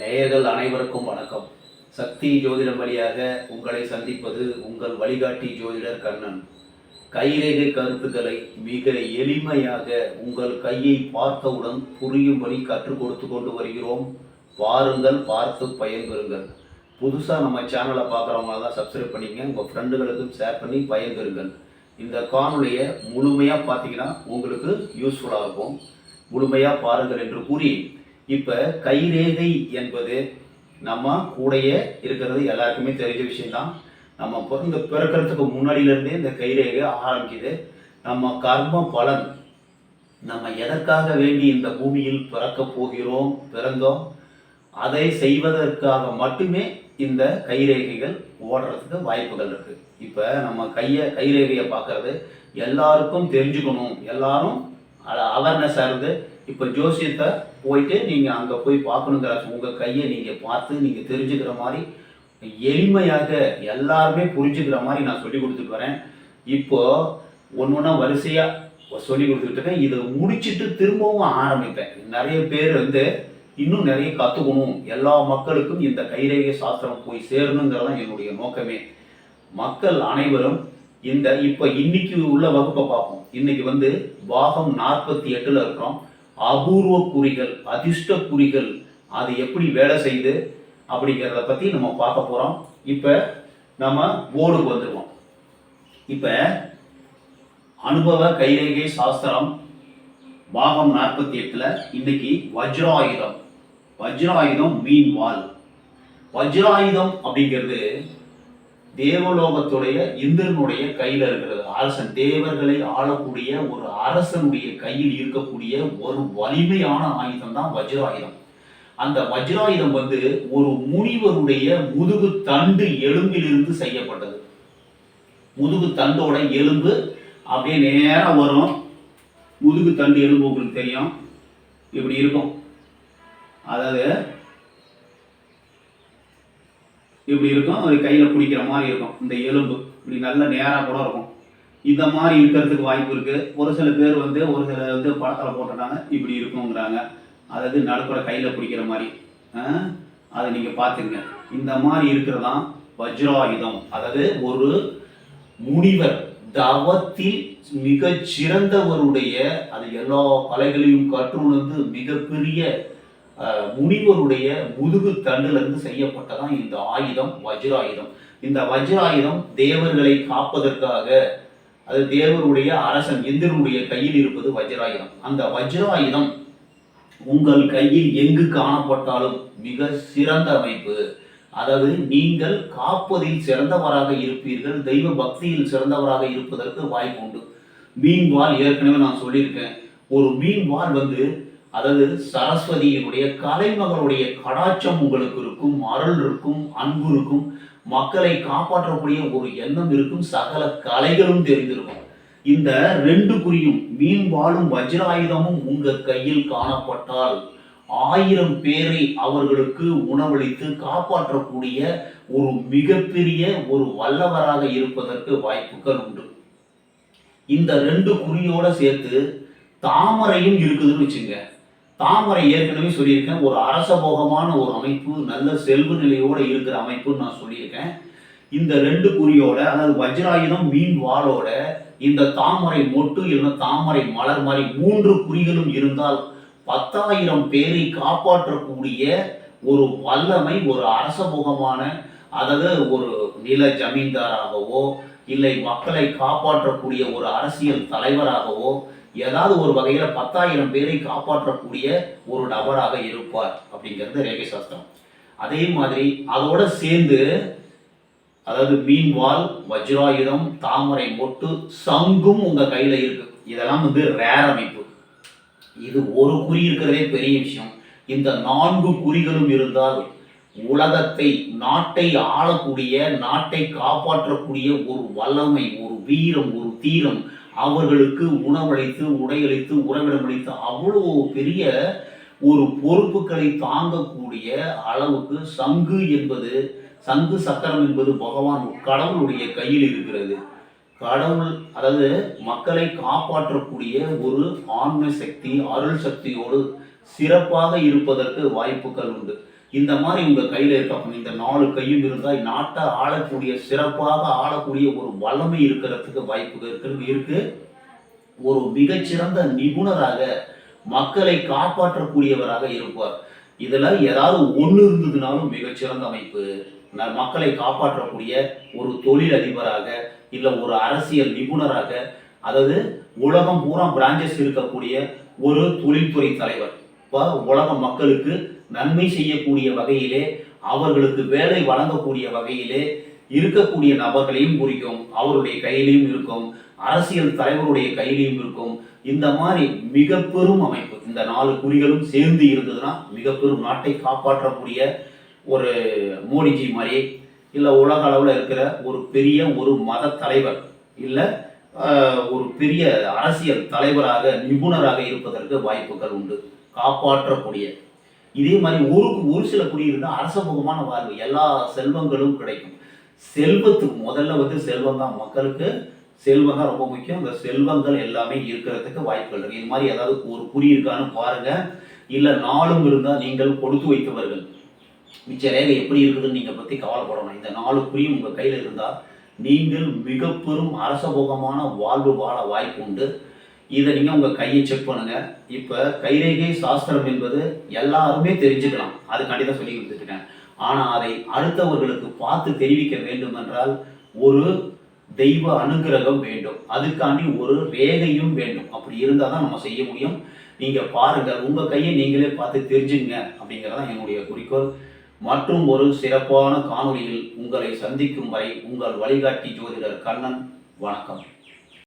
நேயர்கள் அனைவருக்கும் வணக்கம். சக்தி ஜோதிடம் வழியாக உங்களை சந்திப்பது உங்கள் வழிகாட்டி ஜோதிடர் கண்ணன். கைரேகை கருத்துக்களை மிக எளிமையாக உங்கள் கையை பார்த்தவுடன் புரியும்படி கற்றுக் கொடுத்து கொண்டு வருகிறோம். பாருங்கள் பார்த்து பயன்பெறுங்கள். புதுசாக நம்ம சேனலை பார்க்குறவங்களெல்லாம் தான் சப்ஸ்கிரைப் பண்ணிக்கங்க. உங்கள் ஃப்ரெண்டுகளுக்கும் ஷேர் பண்ணி பயன்பெறுங்கள். இந்த காணொலியை முழுமையாக பார்த்தீங்கன்னா உங்களுக்கு யூஸ்ஃபுல்லாக இருக்கும். முழுமையாக பாருங்கள் என்று கூறி இப்போ கைரேகை என்பது நம்ம கூடயே இருக்கிறது. எல்லாருக்குமே தெரிஞ்ச விஷயம்தான். நம்ம பிறந்த பிறக்கிறதுக்கு முன்னாடியிலேருந்தே இந்த கைரேகை ஆரம்பிக்குது. நம்ம கர்ம பலன் நம்ம எதற்காக வேண்டி இந்த பூமியில் பிறக்க போகிறோம் பிறந்தோம் அதை செய்வதற்காக மட்டுமே இந்த கைரேகைகள் ஓடுறதுக்கு வாய்ப்புகள் இருக்குது இப்போ நம்ம கையை கைரேகையை பார்க்கறது எல்லாருக்கும் தெரிஞ்சுக்கணும். எல்லாரும் அவேர்னஸ் இருந்து இப்போ ஜோசியத்தை போயிட்டு நீங்கள் அங்கே போய் பார்க்கணுங்கிற உங்கள் கையை நீங்கள் பார்த்து நீங்கள் தெரிஞ்சுக்கிற மாதிரி எளிமையாக எல்லாருமே புரிஞ்சுக்கிற மாதிரி நான் சொல்லி கொடுத்துட்டு வரேன். இப்போ ஒன்று ஒன்றா வரிசையாக சொல்லி கொடுத்துட்டு இருக்கேன். இதை முடிச்சிட்டு திரும்பவும் ஆரம்பிப்பேன். நிறைய பேர் வந்து இன்னும் நிறைய கற்றுக்கணும் எல்லா மக்களுக்கும் இந்த கைரேகை சாஸ்திரம் போய் சேரணுங்கிறதான் என்னுடைய நோக்கமே. மக்கள் அனைவரும் இந்த இப்போ இன்னைக்கு உள்ள வகுப்பை பார்ப்போம். இன்னைக்கு வந்து பாகம் நாற்பத்தி எட்டில் இருக்கிறோம். அபூர்வ குறிகள் அதிர்ஷ்ட குறிகள் அது எப்படி வேலை செய்யுது அப்படிங்கிறத பற்றி நம்ம பார்க்க போகிறோம் இப்போ நம்ம போர்டுக்கு வந்துடுவோம் இப்போ அனுபவ கைரேகை சாஸ்திரம் பாகம் நாற்பத்தி எட்டில் இன்னைக்கு வஜ்ராயுதம். வஜ்ராயுதம் மீன் வால் வஜ்ராயுதம் அப்படிங்கிறது தேவலோகத்துடைய இந்திரனுடைய கையில் இருக்கிறது. அரசன் தேவர்களை ஆளக்கூடிய ஒரு அரசனுடைய கையில் இருக்கக்கூடிய ஒரு வலிமையான ஆயுதம் தான் வஜ்ராயுதம். அந்த வஜ்ராயுதம் வந்து ஒரு முனிவருடைய முதுகு தண்டு எலும்பிலிருந்து செய்யப்பட்டது. முதுகு தண்டோட எலும்பு அப்படியே நேரம் வரும். முதுகு தண்டு எலும்பு உங்களுக்கு தெரியும். இப்படி இருக்கும். அதாவது இப்படி இருக்கும் அது கையில் பிடிக்கிற மாதிரி இருக்கும். இந்த எலும்பு இப்படி நல்ல நேராக கூட இருக்கும். இந்த மாதிரி இருக்கிறதுக்கு வாய்ப்பு இருக்குது ஒரு சில பேர் வந்து ஒரு சில வந்து படத்தில் போட்டுட்டாங்க இப்படி இருக்குங்கிறாங்க அதாவது நடுப்புற கையில் பிடிக்கிற மாதிரி. அதை நீங்கள் பார்த்துங்க இந்த மாதிரி இருக்கிறதான் வஜ்ராயுதம். அதாவது ஒரு முனிவர் தவத்தில் மிக சிறந்தவருடைய அது எல்லா கலைகளையும் கற்றுணர்ந்து மிகப்பெரிய முனிவருடைய முதுகு தண்டிலிருந்து செய்யப்பட்டதான் இந்த ஆயுதம் வஜ்ராயுதம். இந்த வஜ்ராயுதம் தேவர்களை காப்பதற்காக அது தேவருடைய அரசன் இந்திரனுடைய கையில் இருப்பது வஜ்ராயுதம். அந்த வஜ்ராயுதம் உங்கள் கையில் எங்கு காணப்பட்டாலும் மிக சிறந்த அமைப்பு. அதாவது நீங்கள் காப்பதில் சிறந்தவராக இருப்பீர்கள் தெய்வ பக்தியில் சிறந்தவராக இருப்பதற்கு வாய்ப்பு உண்டு. மீன் வால் ஏற்கனவே நான் சொல்லியிருக்கேன். ஒரு மீன் வால் வந்து அதாவது சரஸ்வதியினுடைய கலைமகளுடைய கடாட்சம் உங்களுக்கு இருக்கும் அருள் இருக்கும் அன்பு இருக்கும் மக்களை காப்பாற்றக்கூடிய ஒரு எண்ணம் இருக்கும் சகல கலைகளும் தெரிந்திருக்கும். இந்த ரெண்டு குறியும் மீன் வாழும் வஜ்ராயுதமும் உங்க கையில் காணப்பட்டால் ஆயிரம் பேரை அவர்களுக்கு உணவளித்து காப்பாற்றக்கூடிய ஒரு மிகப்பெரிய ஒரு வல்லவராக இருப்பதற்கு வாய்ப்புகள் உண்டு. இந்த ரெண்டு குறியோட சேர்த்து தாமரையும் இருக்குதுன்னு வச்சுங்க. தாமரை ஏற்கனவே சொல்லியிருக்கேன். ஒரு அரசபோகமான ஒரு அமைப்பு நல்ல செல்வ நிலையோடு இருக்கிற அமைப்புன்னு நான் சொல்லியிருக்கேன். இந்த ரெண்டு குறியோட அதாவது வஜ்ராயுதம் மீன் வாளோட இந்த தாமரை மொட்டு இல்லைன்னா தாமரை மலர் மாதிரி மூன்று குறிகளும் இருந்தால் பத்தாயிரம் பேரை காப்பாற்றக்கூடிய ஒரு வல்லமை ஒரு அரசமுகமான அதாவது ஒரு நில ஜமீன்தாராகவோ இல்லை மக்களை காப்பாற்றக்கூடிய ஒரு அரசியல் தலைவராகவோ ஏதாவது ஒரு வகையில பத்தாயிரம் பேரை காப்பாற்றக்கூடிய ஒரு நபராக இருப்பார் அப்படிங்கிறது ரேகை சாஸ்திரம். அதே மாதிரி அதோட சேர்ந்து அதாவது மீன்வால் வஜ்ராயுதம் தாமரை மொட்டு சங்கும் உங்க கையில இருக்கு. இதெல்லாம் வந்து ரேர் அமைப்பு. இது ஒரு குறி இருக்கிறதே பெரிய விஷயம். இந்த நான்கு குறிகளும் இருந்தால் உலகத்தை நாட்டை ஆளக்கூடிய நாட்டை காப்பாற்றக்கூடிய ஒரு வல்லமை ஒரு வீரம் ஒரு தீரம் அவர்களுக்கு உணவளித்து உடையளித்து உறவிடமளித்து அவ்வளோ பெரிய ஒரு பொறுப்புகளை தாங்கக்கூடிய அளவுக்கு சங்கு என்பது சங்கு சக்கரம் என்பது பகவான் கடவுளுடைய கையில் இருக்கிறது. கடவுள் அதாவது மக்களை காப்பாற்றக்கூடிய ஒரு ஆன்ம சக்தி அருள் சக்தியோடு சிறப்பாக இருப்பதற்கு வாய்ப்புகள் உண்டு. இந்த மாதிரி உங்க கையில இருக்க. இந்த நாலு கையும் இருந்தால் நாட்டை ஆளக்கூடிய சிறப்பாக ஆளக்கூடிய ஒரு வல்லமை இருக்கிறதுக்கு வாய்ப்பு இருக்கிறது இருக்கு. ஒரு மிகச்சிறந்த நிபுணராக மக்களை காப்பாற்றக்கூடியவராக இருப்பார். இதுல ஏதாவது ஒண்ணு இருந்ததுனாலும் மிகச்சிறந்த அமைப்பு. மக்களை காப்பாற்றக்கூடிய ஒரு தொழில் அதிபராக இல்ல ஒரு அரசியல் நிபுணராக அதாவது உலகம் பூரா பிரான்ச்சஸ் இருக்கக்கூடிய ஒரு தொழில்துறை தலைவர். உலக மக்களுக்கு நன்மை செய்யக்கூடிய வகையிலே அவர்களுக்கு வேலை வழங்கக்கூடிய வகையிலே இருக்கக்கூடிய நபர்களையும் குறிக்கும் அவருடைய கையிலையும் இருக்கும் அரசியல் தலைவருடைய கையிலையும் இருக்கும். இந்த மாதிரி மிக பெரும் அமைப்பு இந்த நாலு குறிகளும் சேர்ந்து இருந்ததுன்னா மிக பெரும் நாட்டை காப்பாற்றக்கூடிய ஒரு மோடிஜி மாதிரி இல்லை உலக அளவில் இருக்கிற ஒரு பெரிய ஒரு மத தலைவர் இல்லை ஒரு பெரிய அரசியல் தலைவராக நிபுணராக இருப்பதற்கு வாய்ப்புகள் உண்டு. காப்பாற்றக்கூடிய இதே மாதிரி ஊருக்கு ஒரு சில குடி இருந்தால் அரசமுகமான வாழ்வு எல்லா செல்வங்களும் கிடைக்கும். செல்வத்துக்கு முதல்ல வந்து செல்வம் தான் மக்களுக்கு. செல்வம் தான் ரொம்ப முக்கியம். இந்த செல்வங்கள் எல்லாமே இருக்கிறதுக்கு வாய்ப்புகள் இருக்கு. இது மாதிரி ஏதாவது ஒரு குறியிருக்கான்னு பாருங்க. இல்லை நாளும் இருந்தால் நீங்கள் கொடுத்து வைத்தவர்கள். மிச்ச ரேகை எப்படி இருக்குதுன்னு நீங்கள் பற்றி கவலைப்படணும். இந்த நாலு குறியும் உங்கள் கையில் இருந்தால் நீங்கள் மிக பெரும் அரசபோகமான வாழ்வு வாழ வாய்ப்பு உண்டு. இதை நீங்கள் உங்கள் கையை செக் பண்ணுங்கள் இப்போ கைரேகை சாஸ்திரம் என்பது எல்லாருமே தெரிஞ்சுக்கலாம். அதுக்காண்டி தான் சொல்லி கொடுத்துருக்கேன் ஆனால் அதை அடுத்தவர்களுக்கு பார்த்து தெரிவிக்க வேண்டும் என்றால் ஒரு தெய்வ அனுகிரகம் வேண்டும். அதுக்காண்டி ஒரு ரேகையும் வேண்டும். அப்படி இருந்தால் தான் நம்ம செய்ய முடியும். நீங்கள் பாருங்கள் உங்கள் கையை நீங்களே பார்த்து தெரிஞ்சுங்க அப்படிங்கிறதான் என்னுடைய குறிக்கோள். மற்றும் ஒரு சிறப்பான காணொளியில் உங்களை சந்திக்கும் வரை உங்கள் வழிகாட்டி ஜோதிடர் கண்ணன் வணக்கம்.